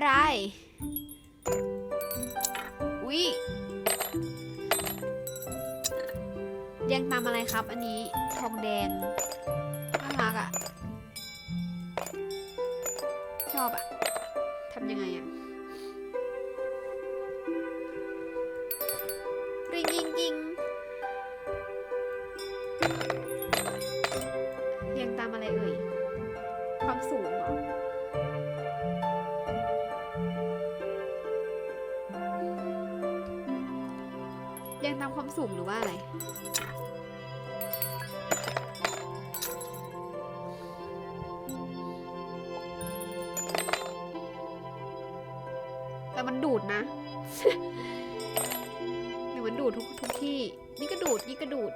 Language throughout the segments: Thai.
อะไร อุ๊ยเรียงตามอะไรครับ อันนี้ทองแดงน่ารักอะชอบอะทำยังไงอะ่ะ แต่มันดูดนะ เดี๋ยวมันดูดทุกทุกที่ นี่ก็ดูด นี่ก็ดูด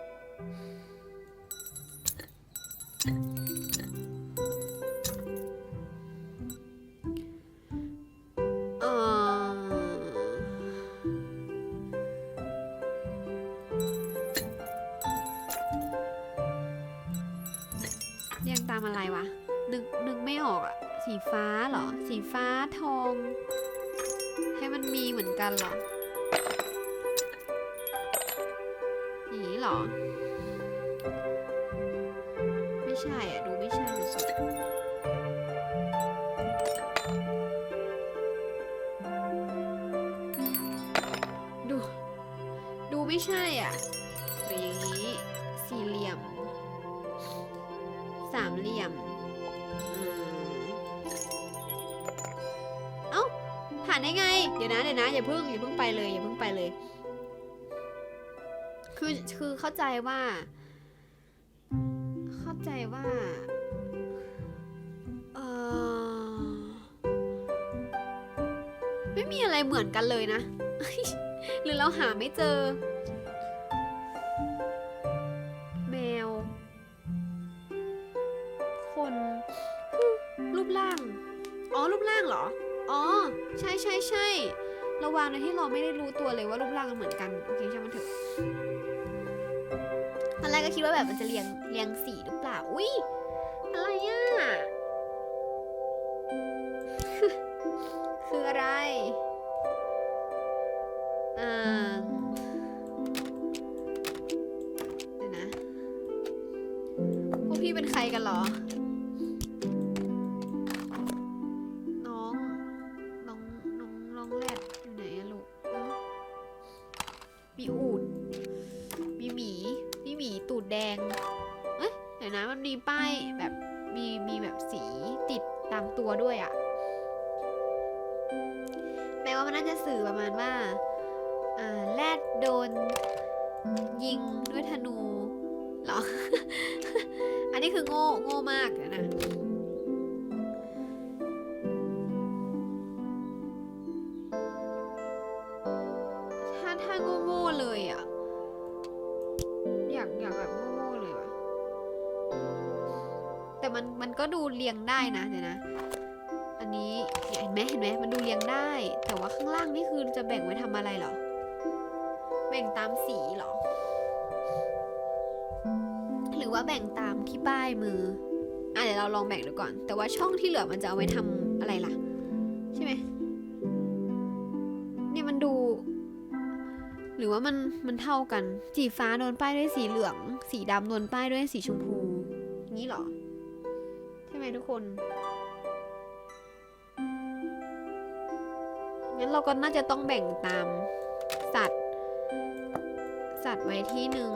ไม่ใช่อะหรืออย่างนี้ สี่เหลี่ยม สามเหลี่ยมอืมเอ้าผ่านได้ไง เดี๋ยวนะเดี๋ยวนะอย่าเพิ่งอย่าเพิ่งไปเลยอย่าเพิ่งไปเลย คือคือเข้าใจว่า เข้าใจว่าเออไม่มีอะไรเหมือนกันเลยนะหรือเราหาไม่เจอ ระที่เราไม่ได้รู้ตัวเลยว่ารูปร่างมันเหมือนกัน โอเคใช่างมันเถอะตอนแรกก็คิดว่าแบบมันจะเรียงเรียงสีหรือเปล่า อุ้ยอะไรอะ คืออะไรอ่าเดี๋ยวนะ พวกพี่เป็นใครกันหรอ ป้ายแบบมีมีแบบสีติดตามตัวด้วยอะแปลว่ามันน่าจะสื่อประมาณว่าแรดโดนยิงด้วยธนูเหรอ อันนี้คือโง่โง่มากเดี๋ยนะ ดูเรียงได้นะเดี๋ยวนะ อันนี้เห็นไหมเห็นไหมมันดูเรียงได้ แต่ว่าข้างล่างนี่คือจะแบ่งไว้ทำอะไรเหรอ แบ่งตามสีเหรอ หรือว่าแบ่งตามที่ป้ายมืออะเดี๋ยวเราลองแบ่งดูก่อน แต่ว่าช่องที่เหลือมันจะเอาไว้ทำอะไรล่ะ ใช่ไหมเนี่ยมันดู หรือว่ามันมันเท่ากัน สีฟ้าโดนป้ายด้วยสีเหลือง สีดำโดนป้ายด้วยสีชมพูงนี้เหรอ ทุกคน งั้นเราก็น่าจะต้องแบ่งตามสัตว์ สัตว์ไว้ที่หนึ่ง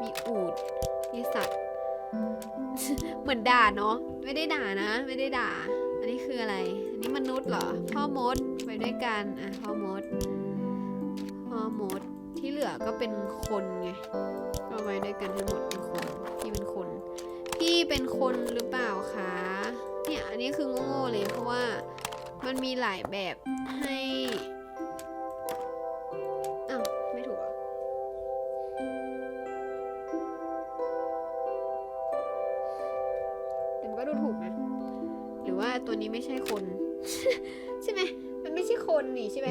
มีอูด มีสัตว์ เหมือนด่าเนาะ ไม่ได้ด่านะ ไม่ได้ด่า อันนี้คืออะไร อันนี้มนุษย์เหรอ พ่อมดไปด้วยกัน อะ พ่อมด พ่อมด ที่เหลือก็เป็นคนไงก็ไว้ด้วยกันทั้งหมดเป็นคนพี่เป็นคน เป็นคนหรือเปล่าคะ เนี่ยอันนี้คือโง่ๆเลยเพราะว่ามันมีหลายแบบให้อ้าวไม่ถูกเหรอแต่มันก็ดูถูกนะ หรือว่าตัวนี้ไม่ใช่คน ใช่ไหม มันไม่ใช่คนนี่ใช่ไหม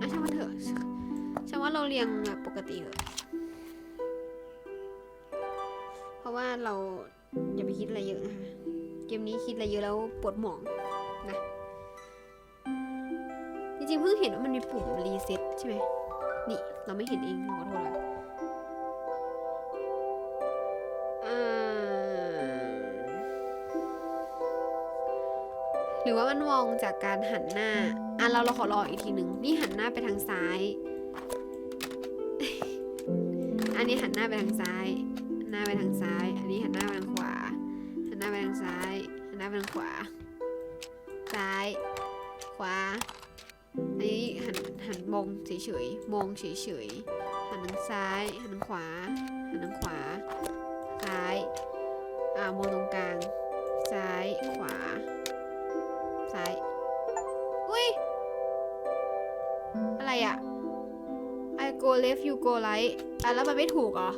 อะช่างมันเถอะช่างว่าเราเรียงแบบปกติเถอะะว่าเราอย่าไปคิดอะไรเยอะนะคะ เกมนี้คิดอะไรเยอะแล้วปวดหมองนะ จริงๆเพิ่งเห็นว่ามันมีปุ่มรีเซ็ตใช่ไหม นี่เราไม่เห็นเองขอโทษละหรือว่ามันมองจากการหันหน้า อะเราเราขอลออีกทีหนึ่งนี่หันหน้าไปทางซ้าย อันนี้หันหน้าไปทางซ้าย ไปทางซ้าย อันนี้หันหน้าไปทางขวา หันหน้าไปทางซ้าย หันหน้าไปทางขวา ซ้าย ขวา อันนี้หันหันมองเฉยๆ มองเฉยๆ หันทางซ้าย หันทางขวา หันทางขวา ซ้าย อ่ามองตรงกลาง ซ้าย ขวา ซ้าย อุ้ย อะไรอะ I go left you go right อะแล้วมันไม่ถูกเหรอ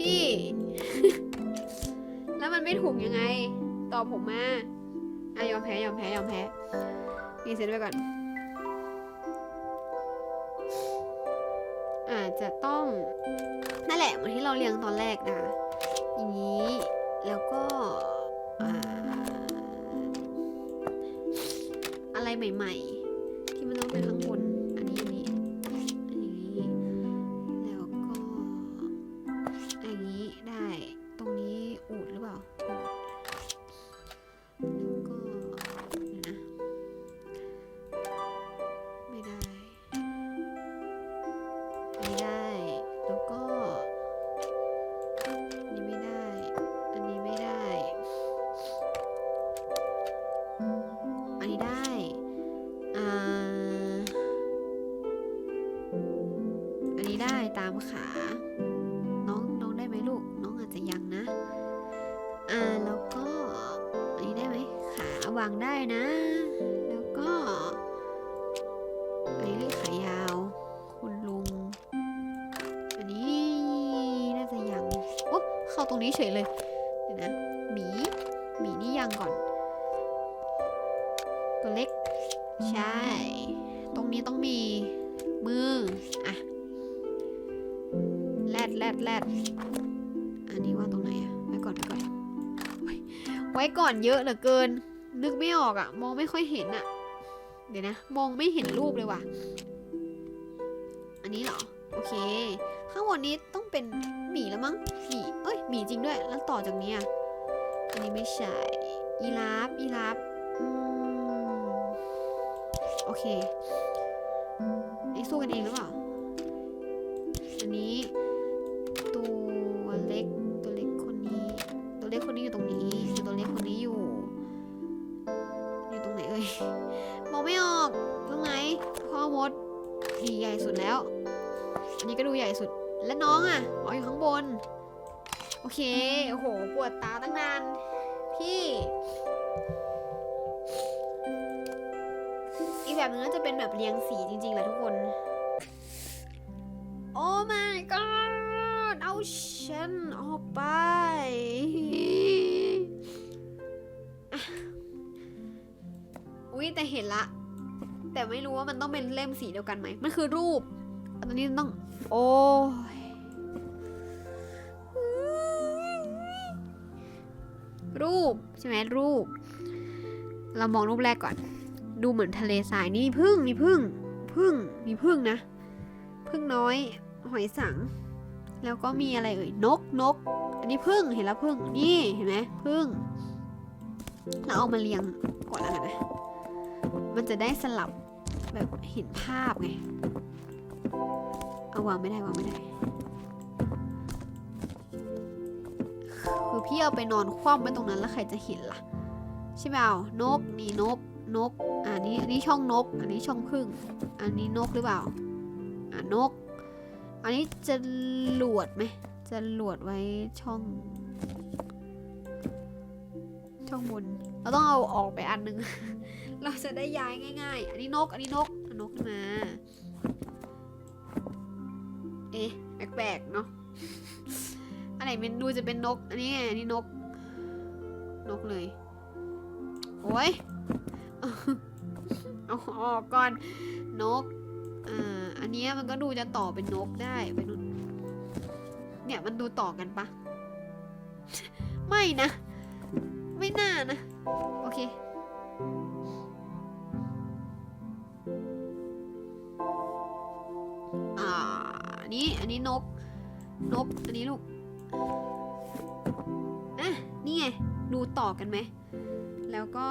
พี่ แล้วมันไม่ถูกยังไง ตอบผมมาอะยอมแพ้ยอมแพ้ยอมแพ้รีเซ็ตไว้ก่อน อาจจะต้อง นั่นแหละเหมือนที่เราเรียงตอนแรกนะคะ ตรงนี้ต้องมีมือ อะ แรดแรดแรดอันนี้ว่าตรงไหนอะไว้ก่อนไว้ก่อน ไว้ก่อนเยอะเหลือเกิน นึกไม่ออกอะมองไม่ค่อยเห็นอะเดี๋ยวนะ มองไม่เห็นรูปเลยว่ะ อันนี้เหรอ โอเค ข้างบนนี้ต้องเป็นหมีแล้วมั้งหมีเอ้ยหมีจริงด้วย แล้วต่อจากนี้ยอันนี้ไม่ใช่ อีลาฟอีลาฟอืม โอเคนี่สู้กันเองหรือเปล่า อันนี้ตัวเล็กตัวเล็กคนนี้ ตัวเล็กคนนี้อยู่ตรงนี้คือตัวเล็กคนนี้อยู่ อยู่ตรงไหนเอ่ย มองไม่ออก ตรงไหน พ่อมดนี่ใหญ่สุดแล้ว อันนี้ก็ดูใหญ่สุด และน้องอะ อ๋ออยู่ข้างบน โอเค โอ้โห ปวดตาตั้งนาน พี่ อีกแบบนึงน่าจะเป็นแบบเรียงสีจริงๆแหละทุกคน โอ้ my god เอาฉันออกไปอุ้ยแต่เห็นละ แต่ไม่รู้ว่ามันต้องเป็นเล่มสีเดียวกันไหม มันคือรูปอันนี้ต้อง โอ้ยรูป ใช่ไหมรูป เรามองรูปแรกก่อน ดูเหมือนทะเลทรายนี่มีพึ่งมีพึ่งพึ่งมีพึ่งนะพึ่งน้อย หอยสัง แล้วก็มีอะไรเอ่ยนกนก อันนี้พึ่งเห็นแล้วพึ่งนี่เห็นไหมพึ่งเราเอามาเรียงก่อนแล้วกันนะมันจะได้สลับแบบเห็นภาพไงเอาวางไม่ได้วางไม่ได้คือพี่เอาไปนอนคว่ำไว้ตรงนั้นแล้วใครจะเห็นล่ะ ใช่เปล่านกนี่นก นก อันนี้อันนี้ช่องนก อันนี้ช่องพึ่ง อันนี้นกหรือเปล่า อ่านก อันนี้จะหลวดไหมจะหลวดไว้ช่อง ช่องบน เราต้องเอาออกไปอันหนึง เราจะได้ย้ายง่าย ๆ อันนี้นก อันนี้นกอานกขึ้นมา เอ๊ะแปลกๆเนาะ อันไหนมันดูจะเป็นนก อันนี้ไงอันนี้นก นกเลย โอ้ย เอาออกก่อนนกอ่าอันนี้มันก็ดูจะต่อเป็นนกได้ไปนู่นเนี่ยมันดูต่อกันปะไม่นะ ไม่น่านะ โอเคอ่าอันนี้อันนี้นก นก อันนี้ลูกอะนี่ไง ดูต่อกันไหม แล้วก็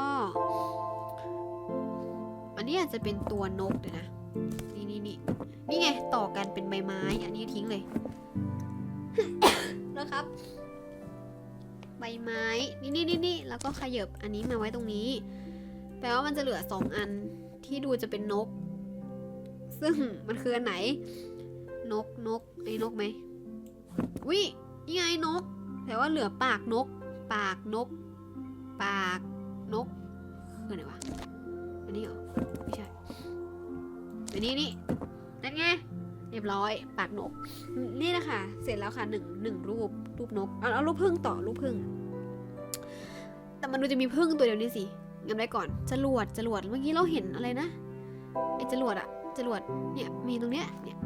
อันนี้อาจจะเป็นตัวนกเดี๋ยวนะ นี่นี่นี่นี่ไงต่อกันเป็นใบไม้ อันนี้ทิ้งเลยนะครับ ใบไม้ นี่นี่นี่นี่แล้วก็ขยับอันนี้มาไว้ตรงนี้ แปลว่ามันจะเหลือสองอันที่ดูจะเป็นนก ซึ่งมันคืออันไหน นกนกไอ้นกไหมวินี่ไงนก แต่ว่าเหลือปากนก ปากนก ปากนกคือไหนวะ อันนี้เหรอไม่ใช่อันนี้นี่นั่นไงเรียบร้อยปากนก นี่นะคะเสร็จแล้วค่ะหนึ่งหนึ่งรูปรูปนกเอาเอารูปพึ่งต่อรูปพึ่ง แต่มันดูจะมีพึ่งตัวเดียวนี่สิงั้นไว้ก่อนจรวดจรวดเมื่อกี้เราเห็นอะไรนะไอ้จรวดอะจรวดเนี่ยมีตรงเนี้ยเนี่ย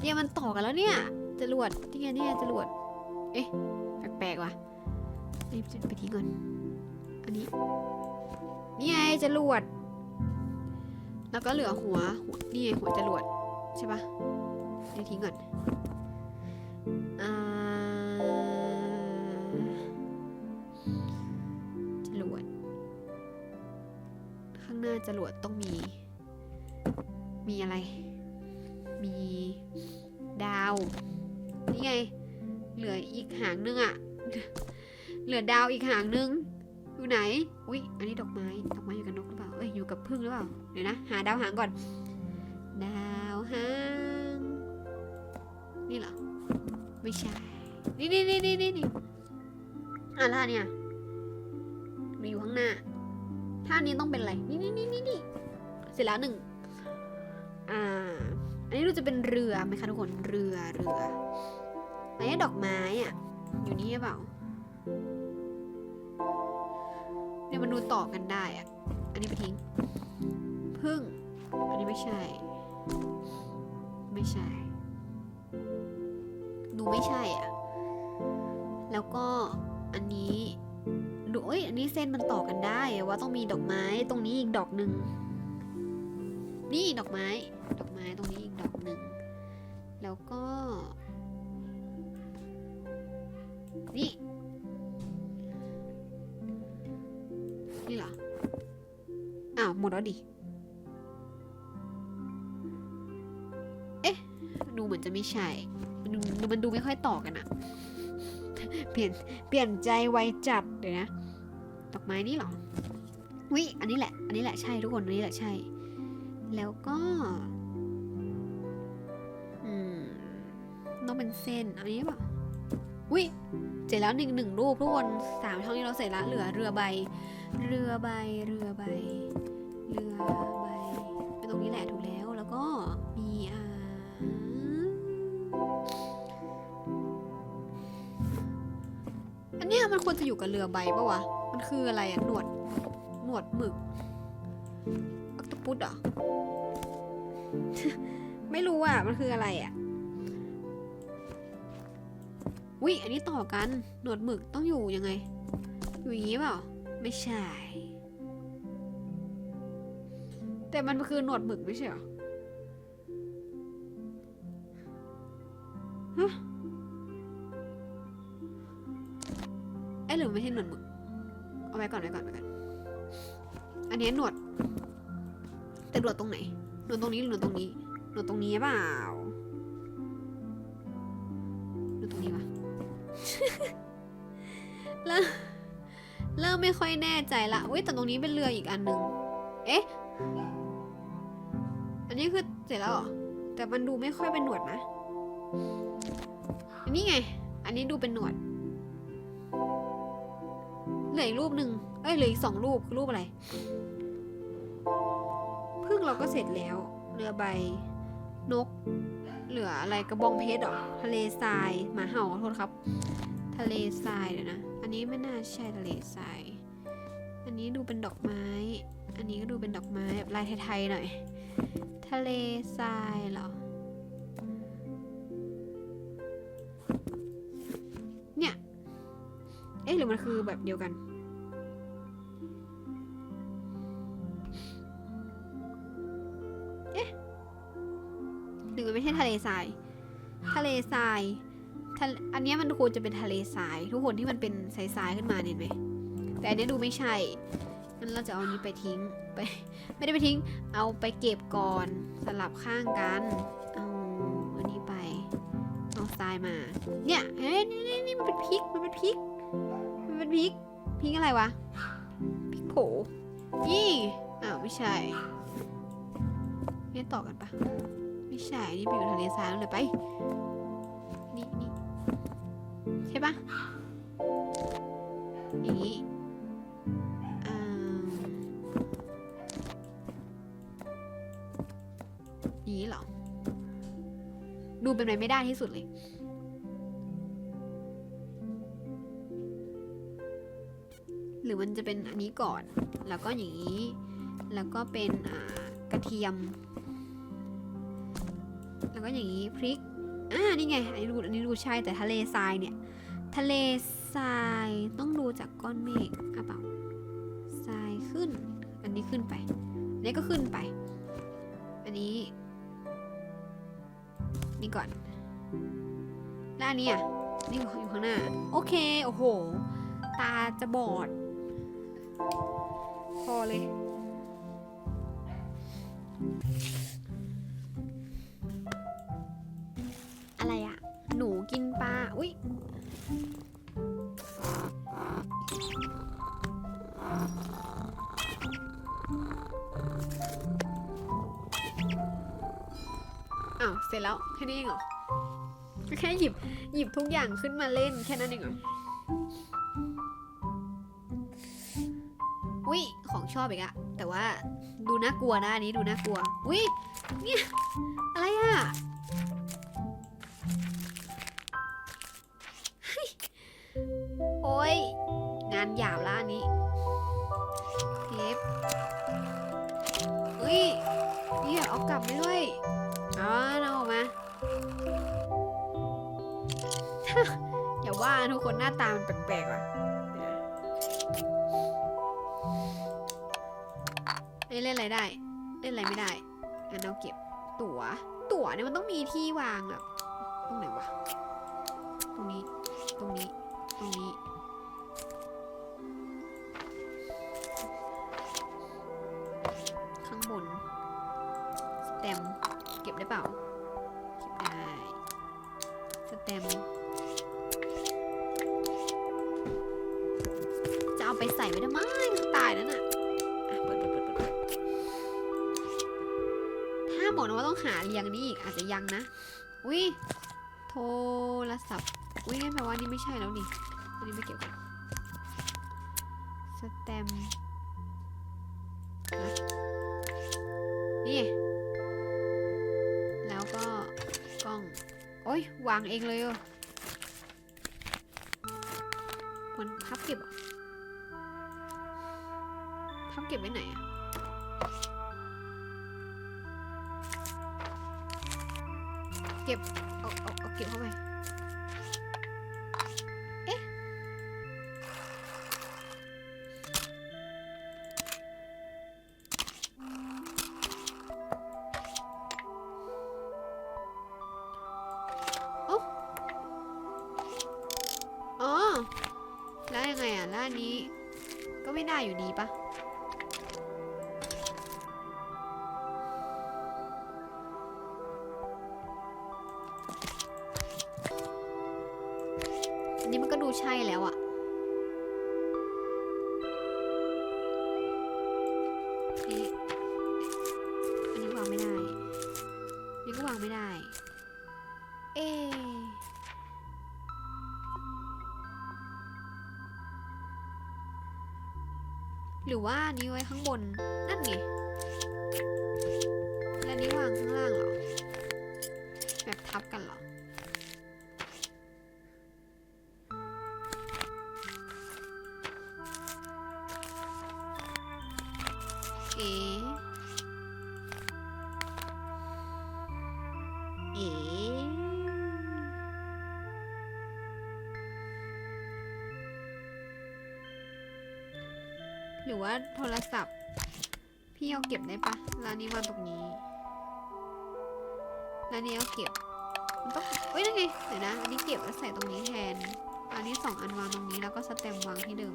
เนี่ยมันต่อกันแล้วเนี่ยจรวดนี่ไงเนี่ยจรวด เอ๊ะแปลกๆว่ะนี่ไปทิ้งก่อนอันนี้นี่ไงจรวด แล้วก็เหลือหัวหัวนี่ไงหัวจรวดใช่ปะนี่ทิ้งก่อนอจรวด ข้างหน้าจรวดต้องมี มีอะไร มีดาว นี่ไง เหลืออีกหางนึงอะเหลือดาวอีกหางนึง อยู่ไหน อุ้ยอันนี้ดอกไม้ ดอกไม้อยู่กับนกหรือเปล่า เอ้ย อยู่กับพึ่งหรือเปล่า เดี๋ยวนะ หาดาวหางก่อน ดาวหาง นี่เหรอ ไม่ใช่ นี่นี่นี่นี่นี่นี่อะท่าเนี่ยมันอยู่ข้างหน้า ท่านี้ต้องเป็นอะไร นี่นี่นี่นี่นี่เสร็จแล้วหนึ่ง อ่า อันนี้ดูจะเป็นเรือไหมคะทุกคน เรือ เรืออันนี้ดอกไม้อะ อยู่นี่หรือเปล่า ที่มันดูต่อกันได้อะอันนี้ไปทิ้งพึ่ง อันนี้ไม่ใช่ ไม่ใช่ ดูไม่ใช่อะ แล้วก็อันนี้ดูเอ้ยอันนี้เส้นมันต่อกันได้ว่าต้องมีดอกไม้ตรงนี้อีกดอกหนึ่งนี่ดอกไม้ ดอกไม้ตรงนี้อีกดอกหนึ่งแล้วก็ แล้วดิ เอ๊ะ ดูเหมือนจะไม่ใช่ดูมันดูไม่ค่อยต่อกันอะเปลี่ยนเปลี่ยนใจไวจัดเดี๋ยวนะ ดอกไม้นี่หรอ วิอันนี้แหละ อันนี้แหละใช่ทุกคนอันนี้แหละใช่ แล้วก็ อืม ต้องเป็นเส้น อันนี้เปล่าวิเสร็จแล้วหนึ่งหนึ่งรูปทุกคนสามช่องนี้เราเสร็จแล้วเหลือเรือใบ เรือใบ เรือใบ รือใบเป็นตรงนี้แหละถูกแล้วแล้วก็มีอ่าอันเนี้ยมันควรจะอยู่กับเรือใบปะวะมันคืออะไรอะหนวดหนวดหมึกอักตปุดเหรอไม่รู้อะมันคืออะไรอะวิอันนี้ต่อกัน หนวดหมึกต้องอยู่ยังไง อยู่อย่างนี้เปล่า ไม่ใช่ แต่มันคือหนวดหมึกไม่ใช่เหรอฮะเอ้ยหรือไม่ใช่หนวดหมึก เอาไว้ก่อนไว้ก่อนไว้ก่อน อันนี้หนวด แต่หนวดตรงไหน หนวดตรงนี้หรือหนวดตรงนี้ หนวดตรงนี้เปล่าหนวดตรงนี้ปะเริ่มเริ่มไม่ค่อยแน่ใจละอุ้ยแต่ตรงนี้เป็นเรืออีกอันหนึ่งเอ๊ะ นี้คือเสร็จแล้วเหรอ แต่มันดูไม่ค่อยเป็นหนวดนะอันนี้ไง อันนี้ดูเป็นหนวด เหลืออีกรูปหนึ่งเอ้ยเหลืออีกสองรูปคือรูปอะไร พึ่งเราก็เสร็จแล้ว เรือใบ นก เหลืออะไรกระบองเพชรหรอ ทะเลทรายหมาเห่าขอโทษครับ ทะเลทรายเดี๋ยวนะ อันนี้ไม่น่าใช่ทะเลทราย อันนี้ดูเป็นดอกไม้ อันนี้ก็ดูเป็นดอกไม้แบบลายไทยๆหน่อย ทะเลทรายเหรอ เนี่ย เอ๊ะหรือมันคือแบบเดียวกันเอ๊ะหรือมันไม่ใช่ทะเลทราย ทะเลทรายทะอันนี้มันควรจะเป็นทะเลทราย ทุกคนที่มันเป็นทรายๆขึ้นมาเห็นไหมแต่อันนี้ดูไม่ใช่งั้นเราจะเอานี้ไปทิ้ง ไป ไม่ได้ไปทิ้ง เอาไปเก็บก่อนสลับข้างกัน เอาอันนี้ไป เอาทรายมา เนี่ยเฮ้ยนี่นี่นี่มันเป็นพริก มันเป็นพริก มันเป็นพริก พริกอะไรวะ พริกโผนี่อ้าวไม่ใช่ไม่ต่อกันปะไม่ใช่ นี่ไปอยู่ทะเลทรายแล้วเลยไป นี่นี่ใช่ปะอย่างนี้ เป็นไปไม่ได้ที่สุดเลย หรือมันจะเป็นอันนี้ก่อน แล้วก็อย่างนี้ แล้วก็เป็นกระเทียม แล้วก็อย่างนี้พริก อ่า นี่ไง อันนี้ดูอันนี้ดูใช่ แต่ทะเลทรายเนี่ย ทะเลทรายต้องดูจากก้อนเมฆอะเปล่าทรายขึ้น อันนี้ขึ้นไป อันนี้ก็ขึ้นไป อันนี้ นี่ก่อนแล้วอันนี้อะนี่อยู่ข้างหน้า โอเค โอ้โห ตาจะบอด พอเลย เสร็จแล้วแค่นี้เองเหรอก็แค่หยิบหยิบทุกอย่างขึ้นมาเล่นแค่นั้นเองเหรออุ๊ยของชอบอีกอะแต่ว่าดูน่ากลัวนะอันนี้ดูน่ากลัวอุ๊ยเนี่ยอะไรอะโอ้ยงานหยาบละอันนี้เทปอุ๊ยเนี่ยเอากลับไปด้วยอ๋อ ทุกคนหน้าตามันแปลกๆว่ะอันนี้เล่นอะไรได้ เล่นอะไรไม่ได้งั้นเราเก็บตั๋ว ตั๋วเนี่ยมันต้องมีที่วางแบบตรงไหนวะ ตรงนี้ ตรงนี้ ตรงนี้ เอาไปใส่ไว้ทำไมตายแล้วน่ะอะเปิดเปิดเปิดเปิดถ้าบอกนะว่าต้องหาเรียงนี้อีกอาจจะยังนะอุ้ยโทรศัพท์อุ้ยนั่นแปลว่านี่ไม่ใช่แล้วนี่อันนี้ไม่เก็บกันสแตมนี่ แล้วก็กล้อง โอ้ยวางเองเลยเหรอมันพับเก็บ รอพับเก็บไว้ไหนอะเก็บเอาเอาเอาเก็บเข้าไป เอ๊ะ โอ้อ๋อ แล้วยังไงอะแล้วอันนี้ ก็ไม่ได้อยู่ดีปะ นนี้ไว้ข้างบน รือว่าโทรศัพท์ พี่เอาเก็บได้ปะร้านนี้วางตรงนี้แล้วนี่เอาเก็บมันต้องเฮ้ยนั่นไงเดี๋ยวนะอันนี้เก็บแล้วใส่ตรงนี้แทนอันนี้สองอันวางตรงนี้แล้วก็สแตมวางที่เดิม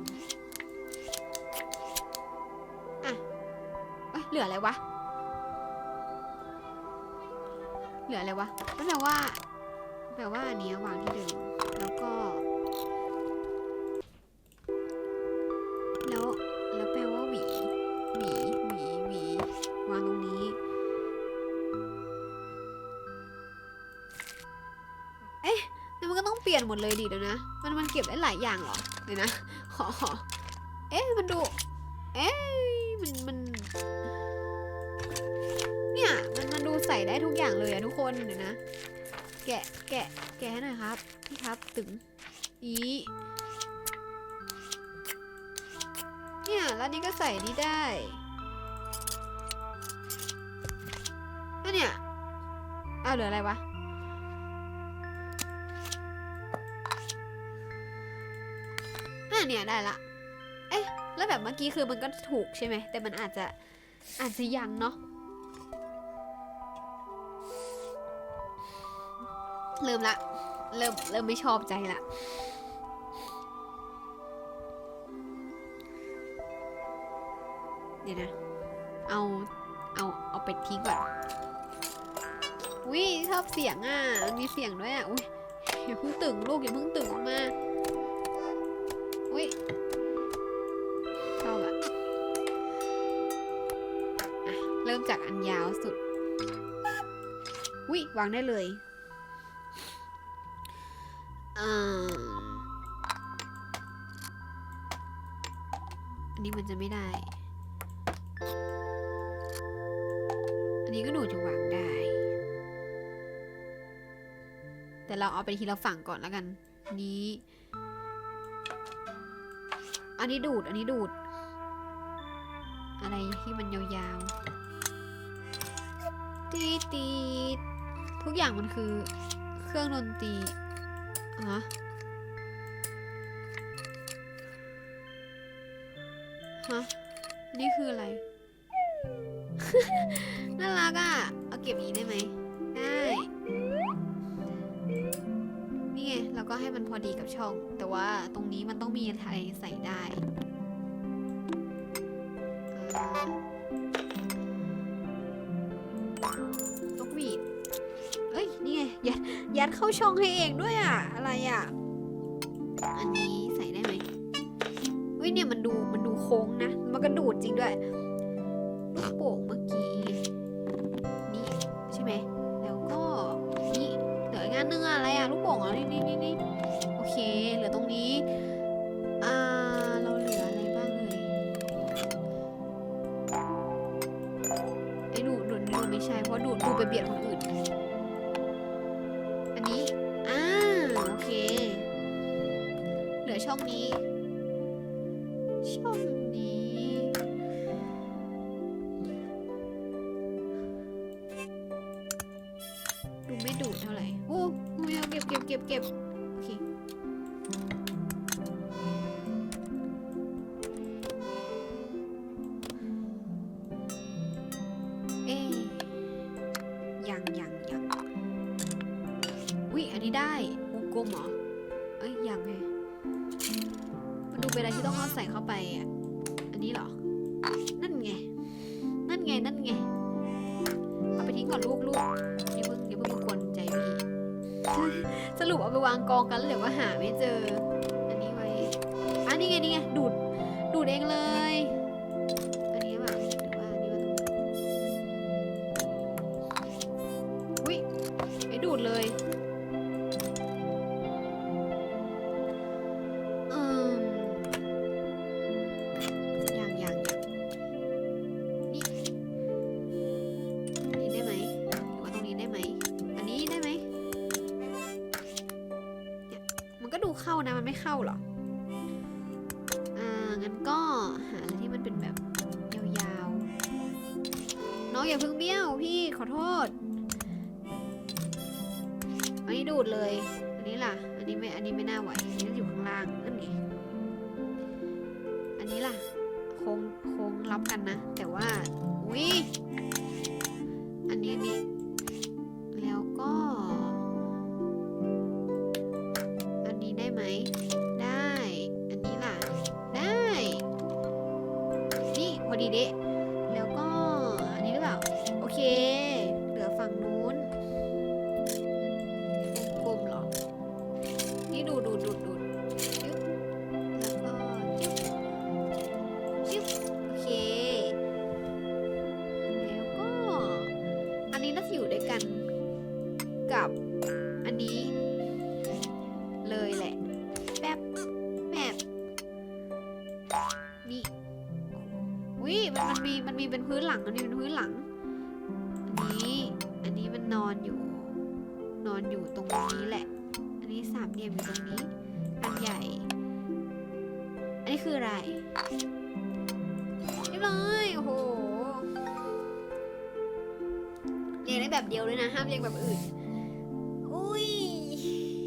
อะเอ้ยเหลืออะไรวะเหลืออะไรวะก็แปลว่าแปลว่าอันนี้วางที่เดิมแล้วก็ เลยนหมดเลยดิเดี๋ยวนะ มันมันเก็บได้หลายอย่างเหรอเดี๋ยวนะ ขอขอเอ๊ะมันดู เอ๊ะมันมัน เนี่ยมันมันดูใส่ได้ทุกอย่างเลยอะทุกคนเดี๋ยวนะ แกะแกะแกะให้หน่อยครับ พี่ครับตึงอีเนี่ยแล้วนี่ก็ใส่นี่ได้แล้วเนี่ย อ้าวเหลืออะไรวะ เนี่ยได้ละ เอ๊ะ แล้วแบบเมื่อกี้คือมันก็ถูกใช่ไหม แต่มันอาจจะอาจจะยังเนาะเริ่มละ เริ่มเริ่มไม่ชอบใจละเดี๋ยวนะ เอา เอา เอาเป็ดทิ้งก่อนวิชอบเสียงอะ มีเสียงด้วยอะ อุ้ยอย่าเพิ่งตึงลูกอย่าเพิ่งตึงมา วางได้เลยอันนี้มันจะไม่ได้ อันนี้ก็หนูจะวางได้ แต่เราเอาไปทีละฝั่งก่อนแล้วกัน นี้ อันนี้ดูด อันนี้ดูด อะไรที่มันยาวๆตีตีด ทุกอย่างมันคือเครื่องดนตรีอะฮะ นี่คืออะไร น่ารักอะ เอาเก็บนี้ได้ไหมได้นี่ไงเราก็ให้มันพอดีกับช่อง แต่ว่าตรงนี้มันต้องมีอะไรใส่ได้ ยัดเข้าช่องให้เองด้วยอะ อะไรอะ อันนี้ใส่ได้ไหมเฮ้ยเนี่ยมันดูมันดูโค้งนะ มันก็ดูดจริงด้วยลูกโป่งเมื่อกี้นี่ใช่ไหมแล้วก็นี่เหลืออีกงานหนึงอะอะไรอะลูกโป่งอะนี่นี่นี่โอเคเหลือตรงนี้ ได้วงกลมเหรอ เอ้ยยังไงมันดูเป็นอะไรที่ต้องเอาใส่เข้าไปอะ อันนี้เหรอ นั่นไง นั่นไง นั่นไง เอาไปทิ้งก่อนลูกลูกอย่าเพิ่งอย่าเพิ่งมากวนใจพี่ สรุปเอาไปวางกองกันแล้วเดี๋ยว่าหาไม่เจอ เข้านะมันไม่เข้าหรอ อ่า งั้นก็หาอะไรที่มันเป็นแบบยาวๆ น้องอย่าเพิ่งเบี้ยวพี่ขอโทษ อันนี้ดูดเลย อันนี้ล่ะ อันนี้ไม่ อันนี้ไม่น่าไหว